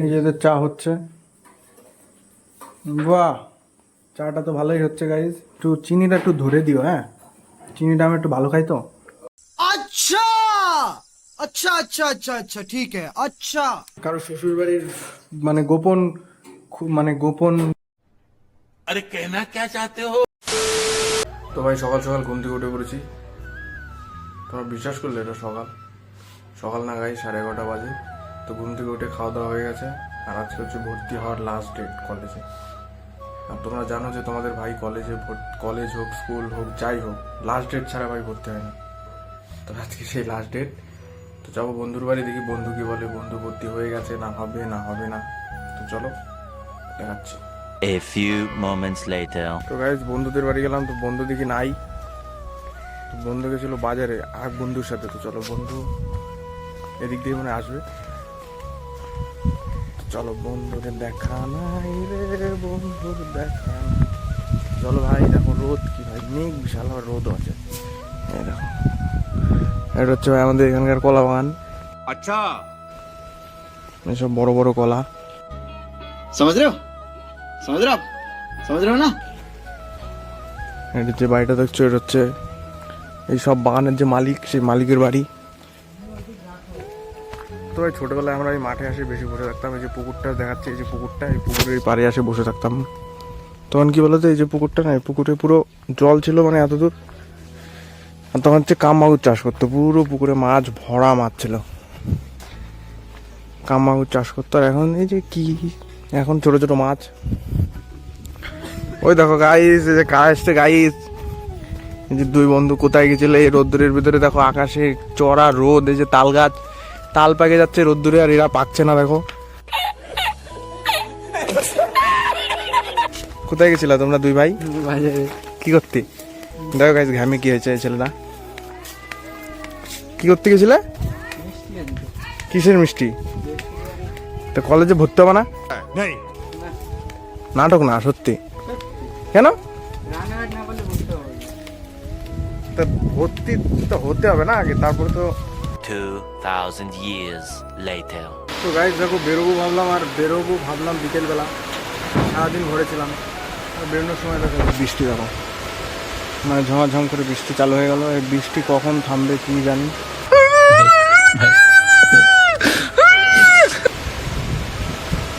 নিজেদের চা হচ্ছে। বাহ চাটা তো ভালোই হচ্ছে গাইজ একটু চিনিটা একটু ধরে দিও হ্যাঁ? চিনিটা আমি একটু ভালো খাই তো। আচ্ছা! আচ্ছা আচ্ছা আচ্ছা আচ্ছা ঠিক আছে আচ্ছা। কারও শ্বশুর বাড়ির মানে গোপন মানে গোপন আরে কেনা কে চাতে হো? তো ভাই সকাল সকাল ঘুম থেকে উঠে পড়েছি। তোমরা বিশ্বাস করলে এটা সকাল। সকাল না গাই সাড়ে এগারোটা বাজে। তো ঘুম থেকে উঠে খাওয়া দাওয়া হয়ে গেছে। আর আজকে হচ্ছে ভর্তি হওয়ার লাস্ট ডেট কলেজে আর তোমরা জানো যে তোমাদের ভাই কলেজে কলেজ হোক স্কুল হোক যাই হোক লাস্ট ডেট ছাড়া ভাই ভর্তি হয় না তো আজকে সেই লাস্ট ডেট তো যাব বন্ধুর বাড়ি দেখি বন্ধু কি বলে বন্ধু ভর্তি হয়ে গেছে না হবে না হবে না। তো চলো দেখাচ্ছি। A few moments later. তো গাইজ বন্ধুদের বাড়ি গেলাম তো বন্ধু দেখি নাই। তো বন্ধু গেছিল বাজারে আর বন্ধুর সাথে। তো চলো বন্ধু এদিক দিয়ে মনে আসবে। চলো বন্ধুরে দেখা নাই রে বন্ধুর দেখা চলো ভাই দেখো রোদ কি ভাই মেঘ বিশাল আবার রোদও আছে। দেখো। এটা হচ্ছে ভাই আমাদের এখানকার কলা বাগান আচ্ছা। এসব বড় বড় কলা। সমাজ রে সমাজ না। এটা যে বাড়িটা দেখছ এটা হচ্ছে এই সব বাগানের যে মালিক সেই মালিকের বাড়ি। তো ভাই ছোটবেলায় আমরা এই মাঠে আসে বেশি বসে থাকতাম, এই যে পুকুরটা দেখাচ্ছে, এই যে পুকুরটা, এই পুকুরের এই পাড়ে আসে বসে থাকতাম। তখন কি বলতো, এই যে পুকুরটা না, এই পুকুরে পুরো জল ছিল মানে এত দূর। আর তখন হচ্ছে কামাগুর চাষ করতো, পুরো পুকুরে মাছ ভরা মাছ ছিল। কামাগুর চাষ করতো, আর এখন এই যে কি, এখন ছোট ছোট মাছ। ওই দেখো গাইস এই যে আসছে গাইস এই যে দুই বন্ধু কোথায় গেছিল, এই রোদ্দুরের ভিতরে দেখো আকাশে চড়া রোদ, এই যে তাল গাছ। তাল পাকে যাচ্ছে রোদ্দুরে আর এরা পাকছে না, দেখো। কোথায় গেছিলা তোমরা দুই ভাই? কি করতে? দেখো গাইস ঘামে কি হয়েছে ছেলেটা কি করতে গেছিলে? কিসের মিষ্টি? তো কলেজে ভর্তি হবে না? নাটক না, সত্যি। কেন? তা ভর্তি তো হতে হবে না আগে, তারপরে তো 2,000 years later. তো গাইজ দেখো বেরোবো ভাবলাম আর বেরোবো ভাবলাম বিকেলবেলা। সারাদিন ঘরে ছিলাম। বেরোনোর সময় দেখো বৃষ্টি দেখো। মানে ঝমাঝম করে বৃষ্টি চালু হয়ে গেল। এই বৃষ্টি কখন থামবে কি জানি।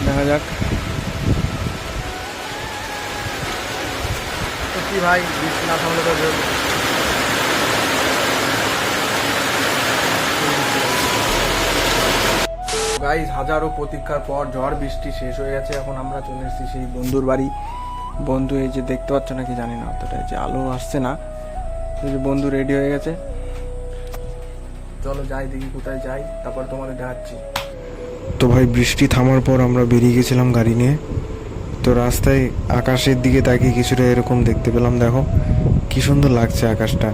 দেখা যাক। কি ভাই বৃষ্টি না থামলে তো গাইজ হাজারো প্রতীক্ষার পর ঝড় বৃষ্টি শেষ হয়ে গেছে। এখন আমরা চলে এসেছি সেই বন্ধুর বাড়ি। বন্ধু এই যে দেখতে পাচ্ছ নাকি জানি না, অতটা যে আলো আসছে না। যে বন্ধু রেডি হয়ে গেছে। চলো যাই দেখি কোথায় যাই, তারপর তোমাদের দেখাচ্ছি। তো ভাই, বৃষ্টি থামার পর আমরা বেরিয়ে গেছিলাম গাড়ি নিয়ে। তো রাস্তায় আকাশের দিকে তাকিয়ে কিছুটা এরকম দেখতে পেলাম, দেখো। কি সুন্দর লাগছে আকাশটা।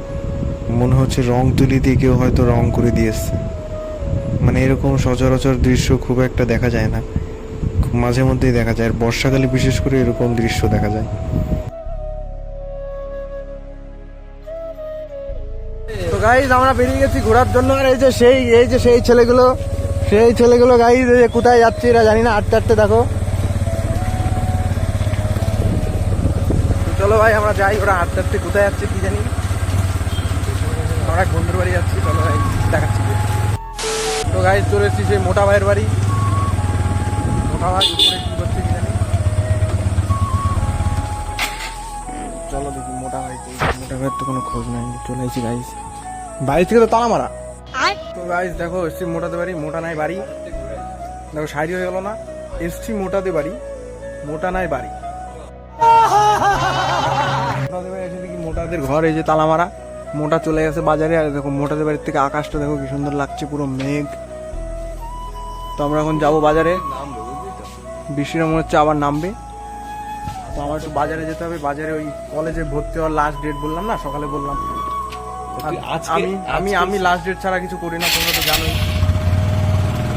মনে হচ্ছে রং তুলি দিয়ে কেউ হয়তো রং করে দিয়ে এসছে মানে এরকম সচরাচর দৃশ্য খুব একটা দেখা যায় না। মাঝে মধ্যেই দেখা যায়। আর বর্ষাকালে বিশেষ করে এরকম দৃশ্য দেখা যায়। তো গাইজ আমরা বেরিয়ে গেছি ঘোরার জন্য। আর এই যে সেই, এই যে সেই ছেলেগুলো সেই ছেলেগুলো গাইজ যে কোথায় যাচ্ছে এরা জানি না। আটতে আটতে দেখো। চলো ভাই, আমরা যাই। ওরা হাঁটতে হাঁটতে কোথায় যাচ্ছে কি জানি। আমরা বন্ধুর বাড়ি যাচ্ছি। চলো ভাই, দেখাচ্ছি। গিয়ে। গাইজ চলে এসেছি সেই মোটা ভাইয়ের বাড়ি। মোটা ভাই উপরে কি করছে কি জানি। চলো দেখি মোটা ভাই মোটা ভাইয়ের তো কোনো খোঁজ নাই। চলে এসেছি গাইজ। বাড়ি থেকে তো তালা মারা। তো গাইজ দেখো এসছি মোটাতে বাড়ি। মোটা নাই বাড়ি। দেখো সাইড হয়ে গেল না। এসছি মোটাতে বাড়ি। মোটা নাই বাড়ি। মোটাদের বাড়ি এসে দেখি মোটাদের ঘর এই যে তালা মারা। মোটা চলে গেছে বাজারে। আর দেখো মোটাদের বাড়ির থেকে আকাশটা দেখো কি সুন্দর লাগছে পুরো মেঘ। তো আমরা এখন যাব বাজারে। বৃষ্টির মনে হচ্ছে আবার নামবে। তো আমার একটু বাজারে যেতে হবে। বাজারে ওই কলেজে ভর্তি হওয়ার লাস্ট ডেট বললাম না? সকালে বললাম। আমি আমি আমি লাস্ট ডেট ছাড়া কিছু করি না তোমরা তো জানোই।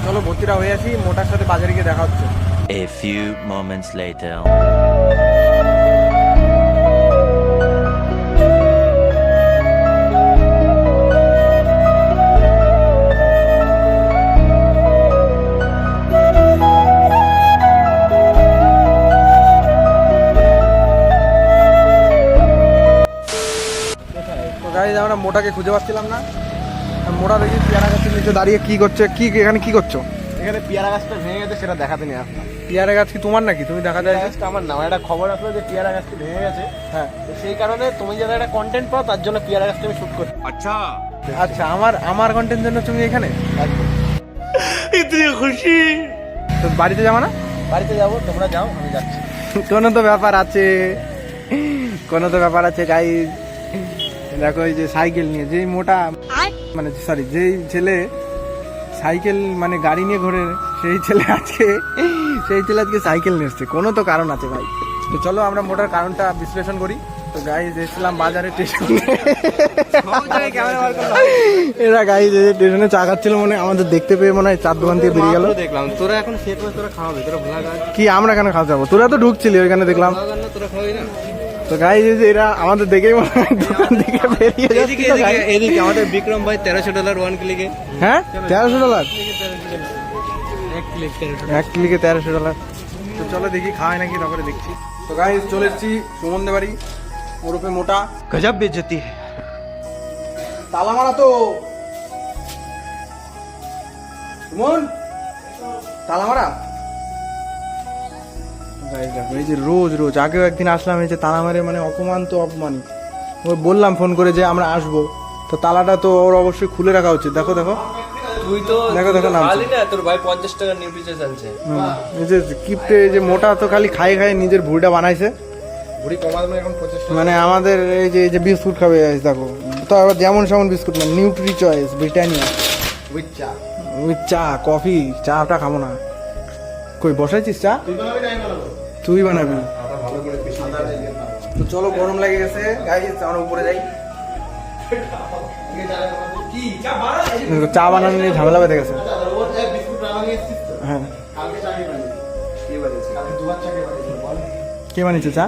চলো ভর্তিটা হয়ে আসি। মোটার সাথে বাজারে গিয়ে দেখা হচ্ছে। A few moments later. আমরা মোটাকে খুঁজে পাচ্ছিলাম না। মোটা দেখি পেয়ারা গাছের নিচে দাঁড়িয়ে কি করছে কি এখানে কি করছ? এখানে পেয়ারা গাছটা ভেঙে গেছে সেটা দেখাতে নিয়ে আসলাম পেয়ারা গাছ কি তোমার নাকি? তুমি দেখাতে গাছটা আমার না একটা খবর আসলো যে পেয়ারা গাছটি ভেঙে গেছে। হ্যাঁ। তো সেই কারণে তুমি যারা একটা কন্টেন্ট পাও তার জন্য পেয়ারা গাছটা আমি শুট করছি আচ্ছা। আচ্ছা আমার আমার কন্টেন্ট জন্য তুমি এখানে? খুশি। তো বাড়িতে যাব না? বাড়িতে যাব তোমরা যাও আমি যাচ্ছি। কোনো তো ব্যাপার আছে। কোনো তো ব্যাপার আছে গাইজ দেখো এই যে সাইকেল নিয়ে যেই মোটা মানে সরি যেই ছেলে সাইকেল মানে গাড়ি নিয়ে ঘোরে সেই ছেলে আজকে সেই ছেলে আজকে সাইকেল নিয়ে এসছে। কোনো তো কারণ আছে ভাই। তো চলো আমরা মোটার কারণটা বিশ্লেষণ করি। তো গাই এসেছিলাম বাজারে স্টেশনে এরা গাই স্টেশনে চা খাচ্ছিল মনে আমাদের দেখতে পেয়ে মনে হয় চার দোকান থেকে বেরিয়ে গেল। দেখলাম তোরা এখন তোরা খাওয়াবে তোরা ভোলা কি আমরা কেন খাওয়া যাব? তোরা তো ঢুকছিলি ওইখানে দেখলাম। তোরা খাওয়াই না? তো গাই এরা আমাদের দেখেই মনে হয় দোকান থেকে বেরিয়ে এদিকে এদিকে এদিকে আমাদের বিক্রম ভাই তেরোশো ডলার ওয়ান ক্লিকে হ্যাঁ? তেরোশো ডলার এক ক্লিক এক ক্লিকে তেরোশো ডলার তো চলো দেখি খাওয়াই নাকি তারপরে দেখছি। তো গাই চলে এসেছি সুমন বাড়ি ওরফে মোটা। গজব বেজতি তালা মারা তো। সুমন? তালা মারা? দেখো, এই যে রোজ রোজ আগেও একদিন আসলাম এই যে তালা মারে মানে অপমান তো অপমানই। ওই বললাম ফোন করে যে আমরা আসব। তো তালাটা তো ওর অবশ্যই খুলে রাখা উচিত। দেখো দেখো। তুই তো দেখো দেখো নাম তোর ভাই পঞ্চাশ টাকা নিউট্রিশন আনছে এই যে কিপটে যে মোটা তো খালি খাই খাই নিজের ভুড়িটা বানাইছে। মানে আমাদের এই যে এই যে বিস্কুট খাবে দেখো। তো আবার যেমন সেমন বিস্কুট না নিউট্রি চয়েস ব্রিটানিয়া। উইথ চা। উইথ চা কফি চাটা খাব না। কই বসাইছিস চা? তুই বানাবি না আমি বানাবো তুই বানাবি। তো চলো গরম লেগে গেছে। গাইস আমরা উপরে যাই। চা বানানো নিয়ে ঝামেলা বেঁধে গেছে। হ্যাঁ। কে বানিয়েছে চা?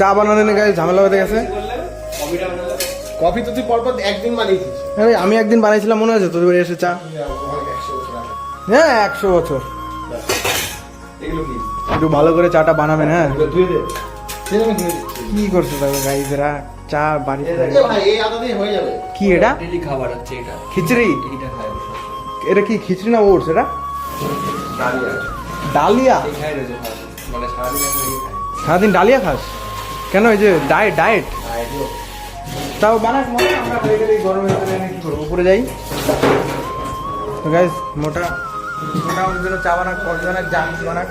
চা বানানো নিয়ে গাইস ঝামেলা বেঁধে গেছে। কফি তো তুই পরপর একদিন বানিয়েছিস আমি একদিন বানাইছিলাম মনে আছে তোদের বাড়ি এসে চা? হ্যাঁ একশো বছর। একটু ভালো করে চাটা বানাবেন হ্যাঁ? কি করছে দেখো গাইজেরা চা বাড়িতে এ ভাই এই আদা দিয়ে হয়ে যাবে। কি এটা? খাবার হচ্ছে এটা। খিচড়ি। এটা কি খিচড়ি না ওটস এটা? ডালিয়া। মানে সারাদিন ডালিয়া খাস? কেন এই যে ডায়েট? ডায়েট তাও বানাস আমরা হয়ে গেলে গরমের ভিতরে কি করব? উপরে যাই। তো গাইজ মোটা মোটা আমাদের জন্য চা বানাক কফি বানাক যা কিছু বানাক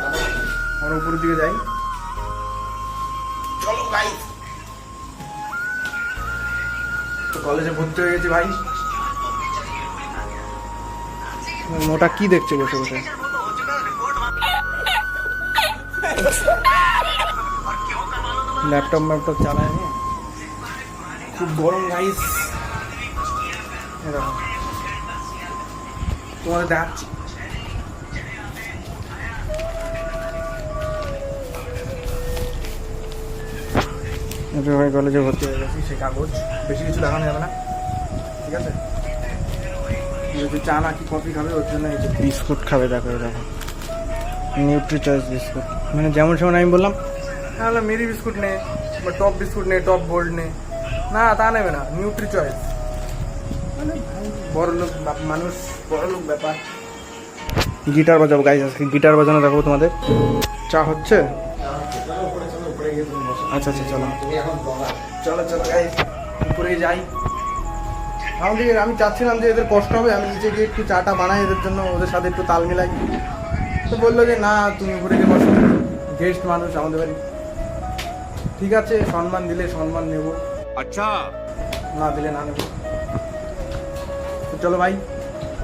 আমরা উপরের দিকে যাই। চলো গাইজ কলেজে ভর্তি হয়ে গেছি ভাই। মোটা কি দেখছে বসে বসে? ল্যাপটপ ম্যাপটপ চালায় খুব গরম গাইস এরকম। তোমাদের দেখাচ্ছি। ভাই কলেজে ভর্তি হয়ে গেছি সেই কাগজ বেশি কিছু দেখানো যাবে না ঠিক আছে চা না কি কফি খাবে ওর জন্য বিস্কুট খাবে দেখো দেখো নিউট্রি চয়েস বিস্কুট মানে যেমন সেমন আমি বললাম তাহলে মেরি বিস্কুট নে বা টপ বিস্কুট নে টপ গোল্ড নে না তা নেবে না নিউট্রি চয়েস মানে বড় লোক মানুষ বড় লোক ব্যাপার গিটার বাজাবো গাইজ আজকে গিটার বাজানো দেখাবো তোমাদের চা হচ্ছে আচ্ছা আচ্ছা চলো। তুমি এখন চলো চলো গাই উপরে যাই। আমাদের আমি চাচ্ছিলাম যে এদের কষ্ট হবে আমি নিজে গিয়ে একটু চাটা বানাই এদের জন্য ওদের সাথে একটু তাল মিলাই। তো বলল যে না তুমি ঘুরে গিয়ে বসো। গেস্ট মানুষ আমাদের বাড়ি। ঠিক আছে সম্মান দিলে সম্মান নেব। আচ্ছা। না দিলে না নেব। চলো ভাই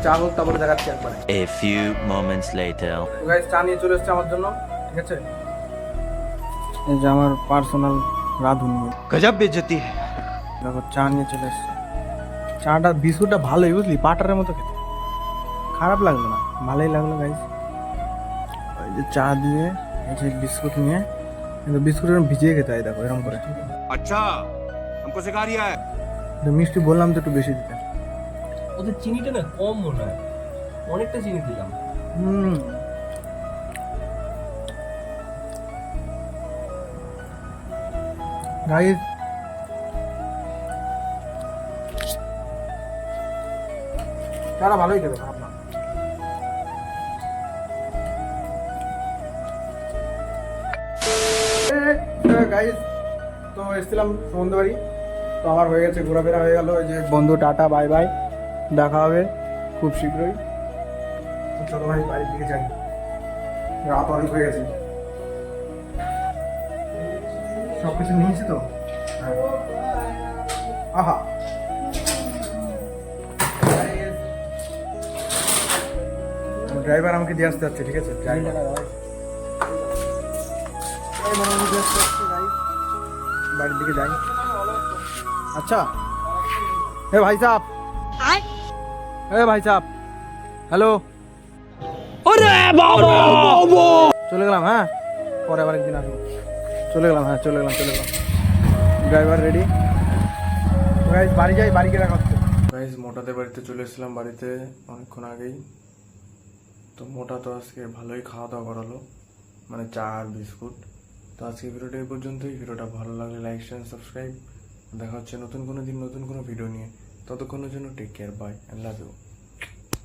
চা হোক তারপরে দেখাচ্ছি একবার। A few moments later guys চা নিয়ে চলে এসেছে আমার জন্য ঠিক আছে? এই যে আমার পার্সোনাল রাঁধুনি গজব বেজতি দেখো চা নিয়ে চলে এসছে চাটা বিস্কুটটা ভালোই বুঝলি পাটারের মতো খেতে খারাপ লাগলো না ভালোই লাগলো গাইজ ওই যে চা দিয়ে এই যে বিস্কুট নিয়ে কিন্তু বিস্কুট এরকম ভিজিয়ে খেতে হয় দেখো এরকম করে अच्छा हमको सिखा रिया है কিন্তু মিষ্টি বললাম তো একটু বেশি দিতে ওদের চিনিটা না কম মনে হয় অনেকটা চিনি দিলাম হুম গাইজ তারা ভালোই দেবে, খারাপ না। গাইজ তো এসেছিলাম সন্ধ্যাবাড়ি তো আমার হয়ে গেছে, ঘোরাফেরা হয়ে গেল যে বন্ধু টাটা বাই বাই দেখা হবে খুব শীঘ্রই। চলো ভাই, বাড়ির দিকে যাই। রাত অনেক হয়ে গেছে। সব কিছু নিয়েছি তো? হ্যাঁ। আহা। ড্রাইভার আমাকে দিয়ে আসতে যাচ্ছে ঠিক আছে? ড্রাইভার বাড়ির দিকে যাই। আচ্ছা। হে ভাই সাহ হে ভাই সাহ হ্যালো। চলে গেলাম হ্যাঁ? পরে আবার একদিন আসব। চলে গেলাম হ্যাঁ চলে গেলাম চলে গেলাম। ড্রাইভার রেডি গাইজ বাড়ি যাই, বাড়ি গিয়ে দেখা গাইজ মোটাদের বাড়িতে চলে এসেছিলাম বাড়িতে অনেকক্ষণ আগেই। তো মোটা তো আজকে ভালোই খাওয়া দাওয়া করালো মানে চা আর বিস্কুট। তো আজকে ভিডিওটা এই পর্যন্তই। ভিডিওটা ভালো লাগলে লাইক শেয়ার সাবস্ক্রাইব দেখা হচ্ছে নতুন কোনো দিন, নতুন কোনো ভিডিও নিয়ে। ততক্ষণের জন্য take care bye and love you